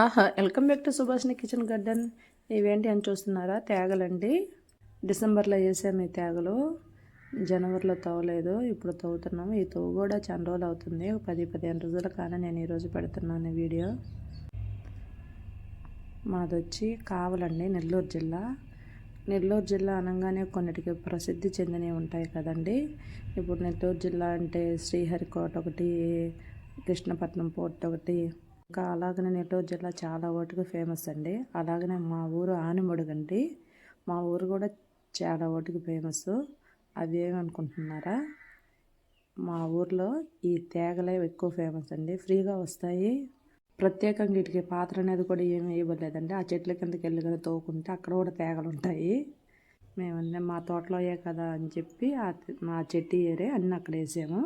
ఆహా welcome back to Subhashini kitchen garden. ఇవేంటి అని చూస్తున్నారా? తేగలండి. డిసెంబర్లో వేసాము ఈ తేగలు. జనవరిలో తవ్వలేదు. ఇప్పుడు తవ్వుతున్నాము. ఈ తవ్వు కూడా చాలా రోజులు అవుతుంది. ఒక పది పదిహేను రోజుల కానీ నేను ఈరోజు పెడుతున్నాను ఈ వీడియో. మాది వచ్చి కావలండి నెల్లూరు జిల్లా. నెల్లూరు జిల్లా అనగానే కొన్నిటికి ప్రసిద్ధి చెందినవి ఉంటాయి కదండి. ఇప్పుడు నెల్లూరు జిల్లా అంటే శ్రీహరికోట ఒకటి కృష్ణపట్నం పోర్ట్ ఒకటి ఇంకా అలాగనే నెల్లూరు జిల్లా చాలా వాటికి ఫేమస్ అండి. అలాగనే మా ఊరు ఆనిమడుగండి మా ఊరు కూడా చాలా వాటికి ఫేమస్ అవి ఏమనుకుంటున్నారా? మా ఊర్లో ఈ తేగలే ఎక్కువ ఫేమస్ అండి. ఫ్రీగా వస్తాయి. ప్రత్యేకంగా వీటికి పాత్ర అనేది కూడా ఏమి ఇవ్వలేదండి. ఆ చెట్ల కిందకి వెళ్ళి కదా తోకుంటే అక్కడ కూడా తేగలు ఉంటాయి మేము మా తోటలోయే కదా అని చెప్పి మా చెట్టు ఏరే అన్నీ అక్కడ వేసాము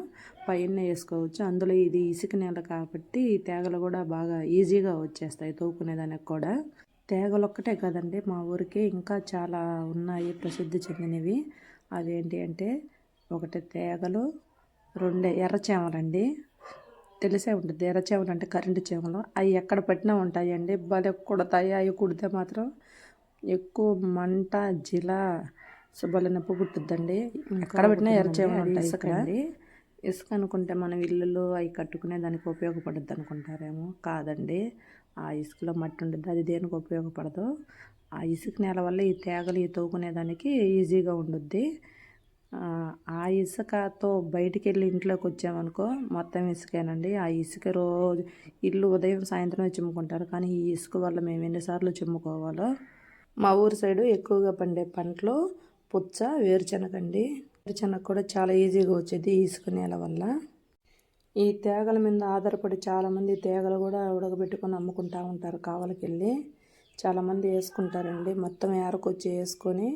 పైన వేసుకోవచ్చు. అందులో ఇది ఇసుక నేల కాబట్టి తేగలు కూడా బాగా ఈజీగా వచ్చేస్తాయి తోకునేదానికి కూడా. తేగలు ఒక్కటే కదండి మా ఊరికి ఇంకా చాలా ఉన్నాయి ప్రసిద్ధి చెందినవి. అదేంటి అంటే ఒకటి తేగలు రెండే ఎర్రచేమలండి తెలిసే ఉంటుంది. ఎర్రచేమలు అంటే కరెంటు చేమలు. అవి ఎక్కడ పట్టినా ఉంటాయండి. భలే కుడతాయి. అవి కుడితే మాత్రం ఎక్కువ మంట జిల శుభ్ర నొప్పి పుట్టుద్దండి. ఎక్కడ పెట్టినా ఎర్రచేమలు ఉంటాయి ఇసుక ఇసుక అనుకుంటే మనం ఇల్లులు అవి కట్టుకునే దానికి ఉపయోగపడుద్ది అనుకుంటారేమో. కాదండి. ఆ ఇసుకలో మట్టి ఉంటుంది అది దేనికి ఉపయోగపడదు? ఆ ఇసుక నేల వల్ల ఈ తేగలు ఈ తోకునేదానికి ఈజీగా ఉండుద్ది. ఆ ఇసుకతో బయటికి వెళ్ళి ఇంట్లోకి వచ్చామనుకో మొత్తం ఇసుకేనండి. ఆ ఇసుక రోజు ఇల్లు ఉదయం సాయంత్రం చిమ్ముకుంటారు. కానీ ఈ ఇసుక వల్ల మేము ఎన్నిసార్లు చిమ్ముకోవాలో మా ఊరు సైడు ఎక్కువగా పండే పంటలో పుచ్చ వేరుశనగ అండి. వేరుశనగ కూడా చాలా ఈజీగా వచ్చేది ఇసుక నేల వల్ల. ఈ తేగల మీద ఆధారపడి చాలామంది తేగలు కూడా ఉడకబెట్టుకొని అమ్ముకుంటూ ఉంటారు కావలకెళ్ళి. చాలామంది వేసుకుంటారండి. మొత్తం ఏరకొచ్చి వేసుకొని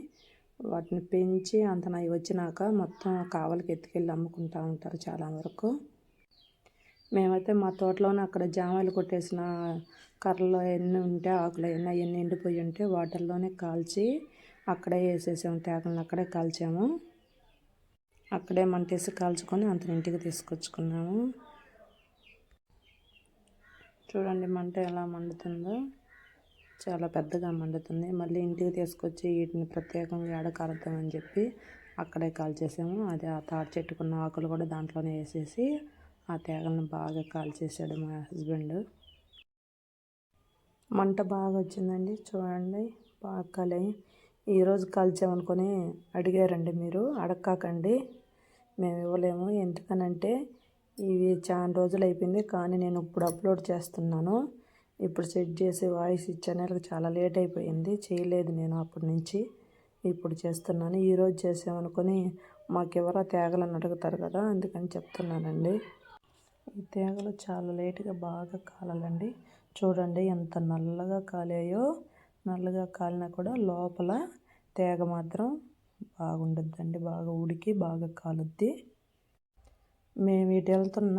వాటిని పెంచి అంత నవి వచ్చినాక మొత్తం కావలకి ఎత్తుకెళ్ళి అమ్ముకుంటూ ఉంటారు చాలా వరకు. మేమైతే మా తోటలోనే అక్కడ జామలు కొట్టేసిన కర్రలో ఎన్ని ఉంటే ఆకులు అయినా ఎన్ని ఎండిపోయి ఉంటే వాటర్లోనే కాల్చి అక్కడే వేసేసాము. తేకలను అక్కడే కాల్చాము. అక్కడే మంటేసి కాల్చుకొని అంత ఇంటికి తీసుకొచ్చుకున్నాము. చూడండి మంట ఎలా మండుతుందో. చాలా పెద్దగా మండుతుంది. మళ్ళీ ఇంటికి తీసుకొచ్చి వీటిని ప్రత్యేకంగా ఏడకారుతామని చెప్పి అక్కడే కాల్చేసాము. అది ఆ తాటి చెట్టుకున్న ఆకులు కూడా దాంట్లోనే వేసేసి ఆ తేగలను బాగా కాల్చేసాడు మా హస్బెండ్. మంట బాగా వచ్చిందండి చూడండి. బాగా కాలే ఈరోజు కాల్చామనుకొని అడిగారండి మీరు అడక్కాకండి. మేము ఇవ్వలేము. ఎందుకనంటే ఇవి చాలా రోజులు అయిపోయింది కానీ నేను ఇప్పుడు అప్లోడ్ చేస్తున్నాను. ఇప్పుడు సెట్ చేసి వాయిస్ ఇచ్చాను చాలా లేట్ అయిపోయింది. చేయలేదు నేను అప్పటి నుంచి. ఇప్పుడు చేస్తున్నాను. ఈరోజు చేసామనుకొని మాకెవరో తేగలని అడుగుతారు కదా అందుకని చెప్తున్నానండి. ఈ తేగలు చాలా లేటుగా బాగా కాలాలండి. చూడండి ఎంత నల్లగా కాలాయో నల్లగా కాలినా కూడా లోపల తేగ మాత్రం బాగుండద్దండి. బాగా ఉడికి బాగా కాలుద్ది. మేము ఇటు వెళ్తున్న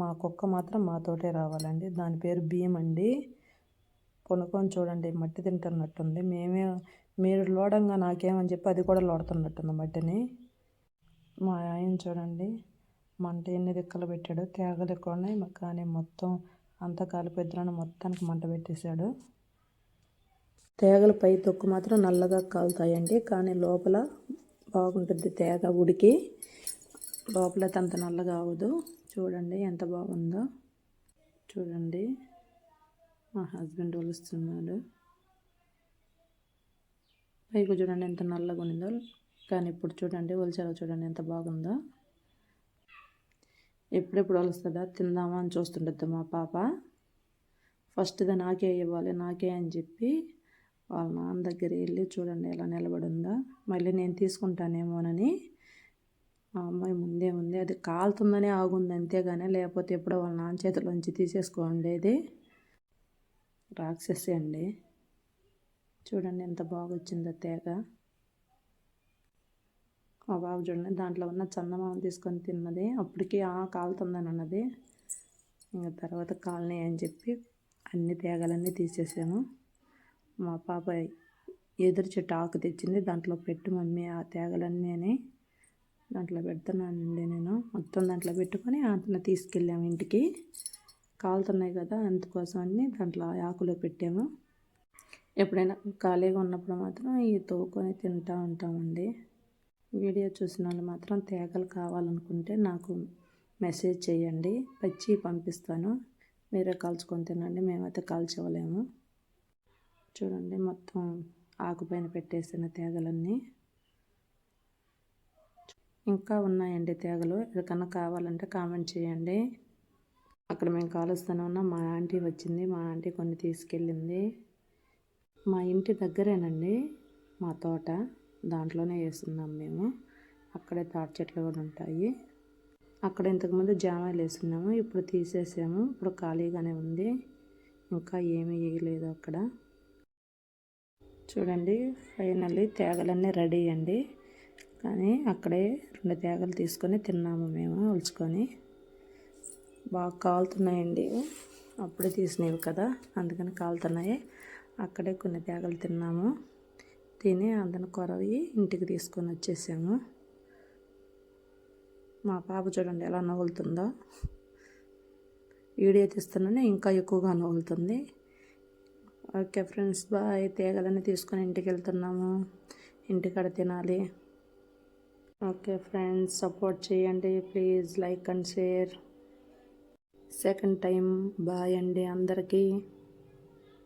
మా కుక్క మాత్రం మాతోటే రావాలండి. దాని పేరు భీమ్ అండి. కొనుక్కొని చూడండి మట్టి తింటున్నట్టుంది. మేమే మీరు లోడంగా నాకేమని చెప్పి అది కూడా లోడుతున్నట్టుంది మట్టిని. మా ఆయన చూడండి. మంట ఎన్ని దిక్కలు పెట్టాడు తేగలు ఎక్కువ ఉన్నాయి కానీ మొత్తం అంతా కాలిపోయిద్దాన్ని మొత్తానికి మంట పెట్టేశాడు. తేగల పై తొక్కు మాత్రం నల్లగా కాలుతాయండి. కానీ లోపల బాగుంటుంది తేగ ఉడికి. లోపల అంత నల్లగా అవ్వదు. చూడండి ఎంత బాగుందో. చూడండి. మా హస్బెండ్ ఒలుస్తున్నాడు. పైకి చూడండి ఎంత నల్లగా ఉందో కానీ ఇప్పుడు చూడండి ఒలిచారో చూడండి ఎంత బాగుందో. ఎప్పుడెప్పుడు వలుస్తుందా తిందామా అని చూస్తుండద్దు మా పాప. ఫస్ట్గా నాకే ఇవ్వాలి నాకే అని చెప్పి వాళ్ళ నాన్న దగ్గర వెళ్ళి చూడండి ఎలా నిలబడుందా. మళ్ళీ నేను తీసుకుంటానేమోనని మా అమ్మాయి ముందే ఉంది. అది కాలుతుందనే ఆగుంది అంతేగాని లేకపోతే ఎప్పుడో వాళ్ళ నాన్న చేతిలోంచి తీసేసుకోండేది రాక్షసి అండి. చూడండి ఎంత బాగా వచ్చిందో తేగ. మా బాబు చూడండి దాంట్లో ఉన్న చందమామ తీసుకొని తిన్నది. అప్పటికి ఆ కాలుతుందని అన్నది ఇంకా తర్వాత కాలనీ అని చెప్పి అన్ని తేగలన్నీ తీసేసాము. మా పాప ఎదురు చెట్టు ఆకు తెచ్చింది దాంట్లో పెట్టు మమ్మీ ఆ తేగలన్నీ అని దాంట్లో పెడుతున్నానండి నేను. మొత్తం దాంట్లో పెట్టుకొని అతను తీసుకెళ్ళాము ఇంటికి. కాలుతున్నాయి కదా అందుకోసం అని దాంట్లో ఆకులో పెట్టాము. ఎప్పుడైనా ఖాళీగా ఉన్నప్పుడు మాత్రం ఈ తోకొని తింటూ ఉంటామండి. వీడియో చూసిన వాళ్ళు మాత్రం తేగలు కావాలనుకుంటే నాకు మెసేజ్ చేయండి. పచ్చి పంపిస్తాను. మీరే కాల్చుకొని తినండి. మేమైతే కాల్చివ్వలేము చూడండి మొత్తం ఆకుపైన పెట్టేసిన తేగలన్నీ. ఇంకా ఉన్నాయండి తేగలు. ఎవరికన్నా కావాలంటే కామెంట్ చేయండి. అక్కడ మేము కాలుస్తూనే ఉన్నాం. మా ఆంటీ వచ్చింది. మా ఆంటీ కొన్ని తీసుకెళ్ళింది. మా ఇంటి దగ్గరేనండి మా తోట. దాంట్లోనే వేస్తున్నాం మేము. అక్కడే తాటి చెట్లు కూడా ఉంటాయి. అక్కడ ఇంతకుముందు జామాయిలు వేస్తున్నాము ఇప్పుడు తీసేసాము. ఇప్పుడు ఖాళీగానే ఉంది. ఇంకా ఏమీ వేయలేదు అక్కడ. చూడండి ఫైనల్లీ తేగలన్నీ రెడీ అండి. కానీ అక్కడే రెండు తేగలు తీసుకొని తిన్నాము మేము ఉల్చుకొని బాగా కాలుతున్నాయండి. అప్పుడే తీసినవి కదా అందుకని కాలుతున్నాయి. అక్కడే కొన్ని తేగలు తిన్నాము. తిని అందరిని కొరవి ఇంటికి తీసుకొని వచ్చేసాము. మా పాప చూడండి ఎలా నవ్వులుతుందో. వీడియో తీస్తున్నానే ఇంకా ఎక్కువగా నవ్వులుతుంది. Okay friends bye. తీగలని తీసుకొని ఇంటికి వెళ్తున్నాము. ఇంటికాడ తినాలి. ఓకే ఫ్రెండ్స్ సపోర్ట్ చేయండి. Please like and share. Second time bye అండి అందరికీ.